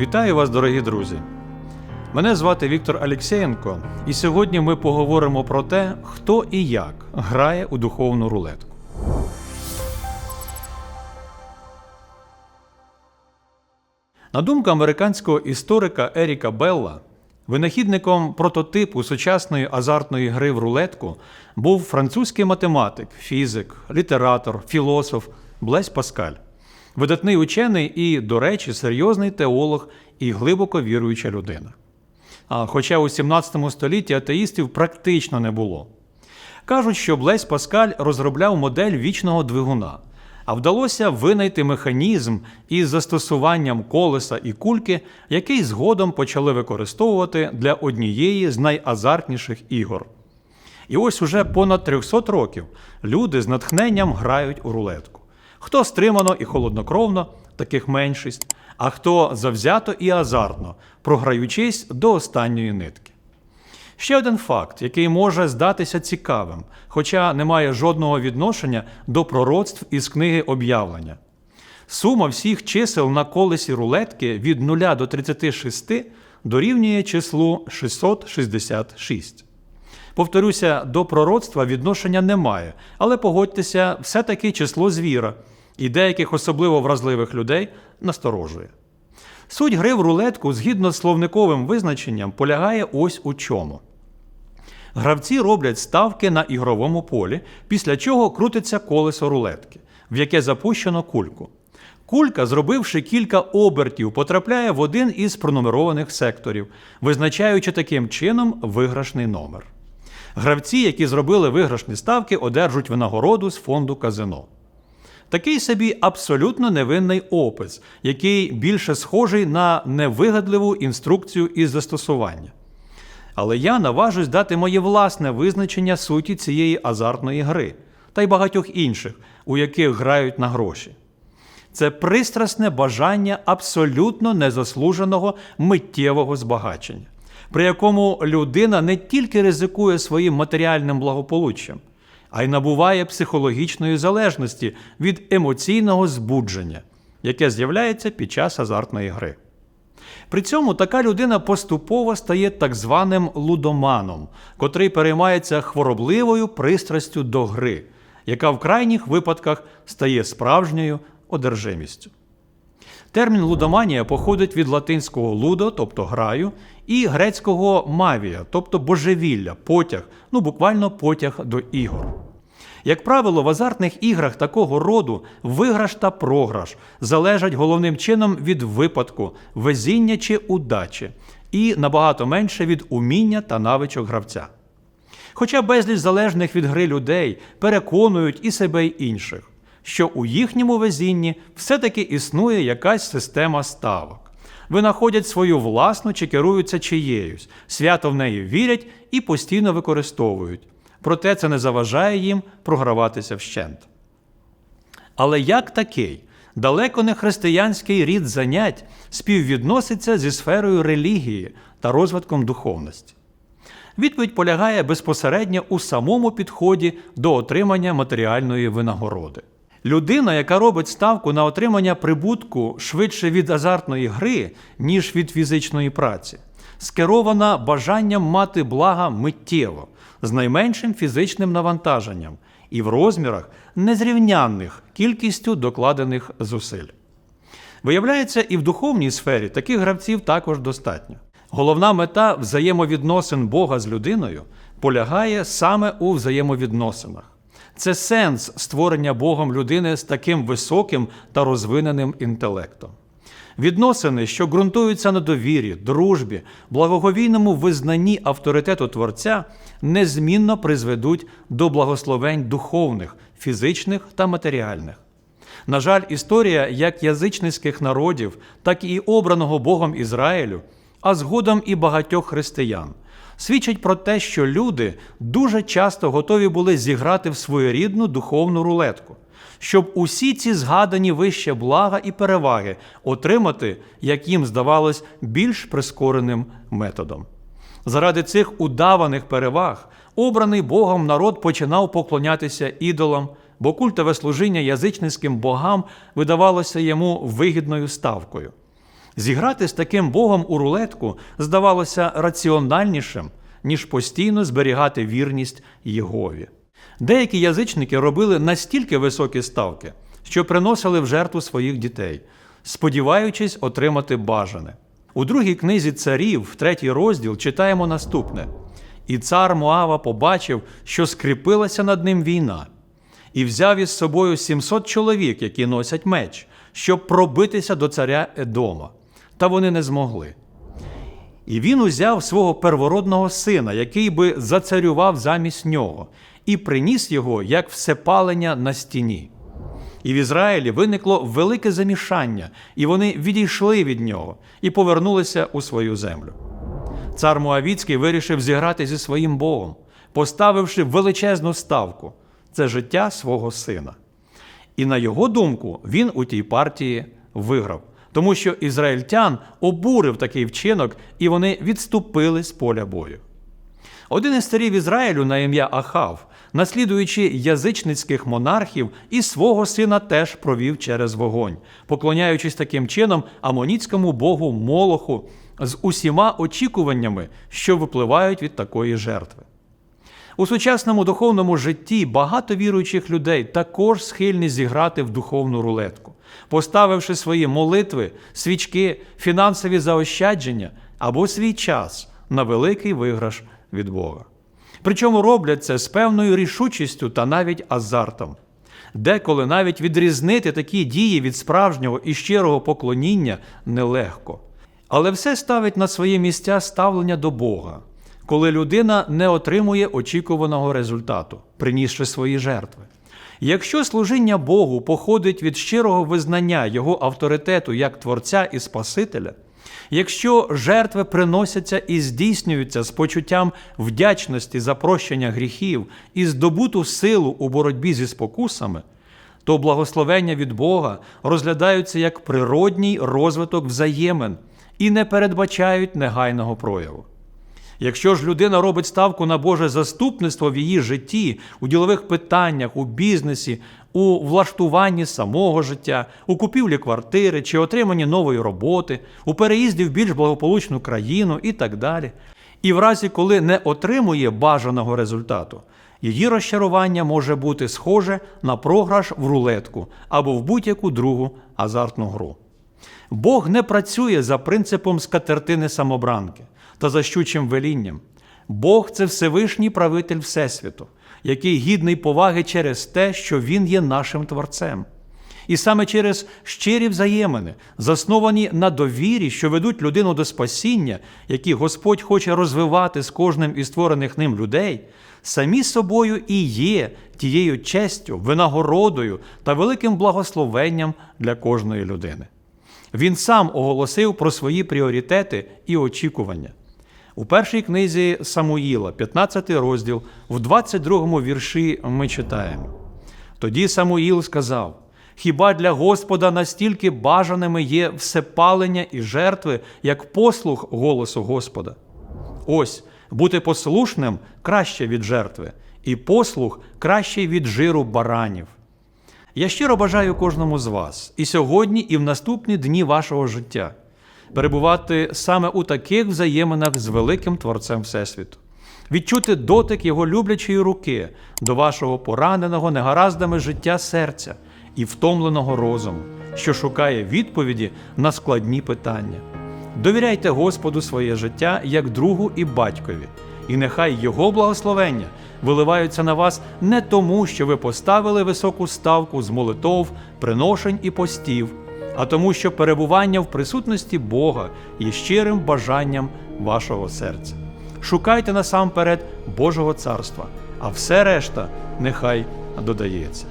Вітаю вас, дорогі друзі! Мене звати Віктор Алєксєєнко, і сьогодні ми поговоримо про те, хто і як грає у духовну рулетку. На думку американського історика Еріка Белла, винахідником прототипу сучасної азартної гри в рулетку був французький математик, фізик, літератор, філософ Блесь Паскаль, видатний учений і, до речі, серйозний теолог і глибоко віруюча людина. А хоча у 17 столітті атеїстів практично не було. Кажуть, що Блесь Паскаль розробляв модель вічного двигуна, а вдалося винайти механізм із застосуванням колеса і кульки, який згодом почали використовувати для однієї з найазартніших ігор. І ось уже понад 300 років люди з натхненням грають у рулетку. Хто стримано і холоднокровно, таких меншість, а хто завзято і азартно, програючись до останньої нитки. Ще один факт, який може здатися цікавим, хоча не має жодного відношення до пророцтв із книги об'явлення. Сума всіх чисел на колесі рулетки від 0 до 36 дорівнює числу 666. Повторюся, до пророцтва відношення немає, але погодьтеся, все-таки число звіра і деяких особливо вразливих людей насторожує. Суть гри в рулетку згідно з словниковим визначенням полягає ось у чому. Гравці роблять ставки на ігровому полі, після чого крутиться колесо рулетки, в яке запущено кульку. Кулька, зробивши кілька обертів, потрапляє в один із пронумерованих секторів, визначаючи таким чином виграшний номер. Гравці, які зробили виграшні ставки, одержать винагороду з фонду казино. Такий собі абсолютно невинний опис, який більше схожий на невигадливу інструкцію із застосування. Але я наважусь дати моє власне визначення суті цієї азартної гри та й багатьох інших, у яких грають на гроші. Це пристрасне бажання абсолютно незаслуженого миттєвого збагачення, при якому людина не тільки ризикує своїм матеріальним благополуччям, а й набуває психологічної залежності від емоційного збудження, яке з'являється під час азартної гри. При цьому така людина поступово стає так званим лудоманом, котрий переймається хворобливою пристрастю до гри, яка в крайніх випадках стає справжньою одержимістю. Термін лудоманія походить від латинського лудо, тобто граю, і грецького мавія, тобто божевілля, потяг, ну буквально потяг до ігор. Як правило, в азартних іграх такого роду виграш та програш залежать головним чином від випадку, везіння чи удачі, і набагато менше від уміння та навичок гравця. Хоча безліч залежних від гри людей переконують і себе й інших, що у їхньому везінні все-таки існує якась система ставок. Винаходять свою власну чи керуються чиєюсь, свято в неї вірять і постійно використовують проте це не заважає їм програватися вщент. Але як такий далеко не християнський рід занять співвідноситься зі сферою релігії та розвитком духовності? Відповідь полягає безпосередньо у самому підході до отримання матеріальної винагороди. Людина, яка робить ставку на отримання прибутку швидше від азартної гри, ніж від фізичної праці, скерована бажанням мати блага миттєво, з найменшим фізичним навантаженням і в розмірах незрівнянних кількістю докладених зусиль. Виявляється, і в духовній сфері таких гравців також достатньо. Головна мета взаємовідносин Бога з людиною полягає саме у взаємовідносинах. Це сенс створення Богом людини з таким високим та розвиненим інтелектом. Відносини, що ґрунтуються на довірі, дружбі, благоговійному визнанні авторитету Творця, незмінно призведуть до благословень духовних, фізичних та матеріальних. На жаль, історія як язичницьких народів, так і обраного Богом Ізраїлю, а згодом і багатьох християн, свідчить про те, що люди дуже часто готові були зіграти в своєрідну духовну рулетку щоб усі ці згадані вище блага і переваги отримати, як їм здавалось, більш прискореним методом. Заради цих удаваних переваг обраний Богом народ починав поклонятися ідолам, бо культове служіння язичницьким богам видавалося йому вигідною ставкою. Зіграти з таким Богом у рулетку здавалося раціональнішим, ніж постійно зберігати вірність Єгові. Деякі язичники робили настільки високі ставки, що приносили в жертву своїх дітей, сподіваючись отримати бажане. У другій книзі царів, в третій розділ, читаємо наступне: І цар Моава побачив, що скріпилася над ним війна, і взяв із собою 700 чоловік, які носять меч, щоб пробитися до царя Едома. Та вони не змогли. І він узяв свого первородного сина, який би зацарював замість нього, і приніс його як всепалення на стіні. І в Ізраїлі виникло велике замішання, і вони відійшли від нього і повернулися у свою землю. Цар Моавіцький вирішив зіграти зі своїм Богом, поставивши величезну ставку це життя свого сина. І на його думку, він у тій партії виграв, тому що ізраїльтян обурив такий вчинок, і вони відступили з поля бою. Один із царів Ізраїлю на ім'я Ахав, наслідуючи язичницьких монархів, і свого сина теж провів через вогонь, поклоняючись таким чином амоніцькому богу Молоху з усіма очікуваннями, що випливають від такої жертви. У сучасному духовному житті багато віруючих людей також схильні зіграти в духовну рулетку, поставивши свої молитви, свічки, фінансові заощадження або свій час на великий виграш від Бога. Причому роблять це з певною рішучістю та навіть азартом. Деколи навіть відрізнити такі дії від справжнього і щирого поклоніння нелегко. Але все ставить на свої місця ставлення до Бога, коли людина не отримує очікуваного результату, принісши свої жертви. Якщо служіння Богу походить від щирого визнання Його авторитету як Творця і Спасителя, якщо жертви приносяться і здійснюються з почуттям вдячності за прощення гріхів і здобуту силу у боротьбі зі спокусами, то благословення від Бога розглядаються як природній розвиток взаємин і не передбачають негайного прояву. Якщо ж людина робить ставку на Боже заступництво в її житті, у ділових питаннях, у бізнесі, у влаштуванні самого життя, у купівлі квартири чи отриманні нової роботи, у переїзді в більш благополучну країну і так далі, і в разі, коли не отримує бажаного результату, її розчарування може бути схоже на програш в рулетку або в будь-яку другу азартну гру. Бог не працює за принципом скатертини самобранки та за щучим велінням. Бог це Всевишній правитель Всесвіту, який гідний поваги через те, що Він є нашим Творцем. І саме через щирі взаємини, засновані на довірі, що ведуть людину до спасіння, які Господь хоче розвивати з кожним із створених ним людей, самі собою і є тією честю, винагородою та великим благословенням для кожної людини. Він сам оголосив про свої пріоритети і очікування. У першій книзі Самуїла, 15 розділ, в 22 вірші ми читаємо. Тоді Самуїл сказав: Хіба для Господа настільки бажаними є всепалення і жертви, як послух голосу Господа? Ось бути послушним краще від жертви, і послух кращий від жиру баранів. Я щиро бажаю кожному з вас і сьогодні, і в наступні дні вашого життя перебувати саме у таких взаєминах з великим Творцем Всесвіту, відчути дотик Його люблячої руки до вашого пораненого негараздами життя серця і втомленого розуму, що шукає відповіді на складні питання. Довіряйте Господу своє життя як другу і батькові, і нехай Його благословення виливаються на вас не тому, що ви поставили високу ставку з молитов, приношень і постів, а тому, що перебування в присутності Бога є щирим бажанням вашого серця. Шукайте насамперед Божого царства, а все решта нехай додається.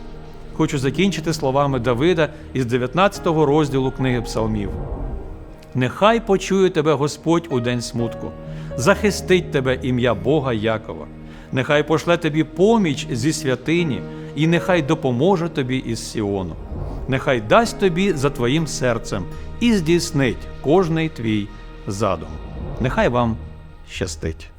Хочу закінчити словами Давида із 19 го розділу книги Псалмів. Нехай почує тебе Господь у день смутку, захистить тебе ім'я Бога Якова, нехай пошле тобі поміч зі святині, і нехай допоможе тобі із Сіону, нехай дасть тобі за твоїм серцем і здійснить кожний твій задум. Нехай вам щастить.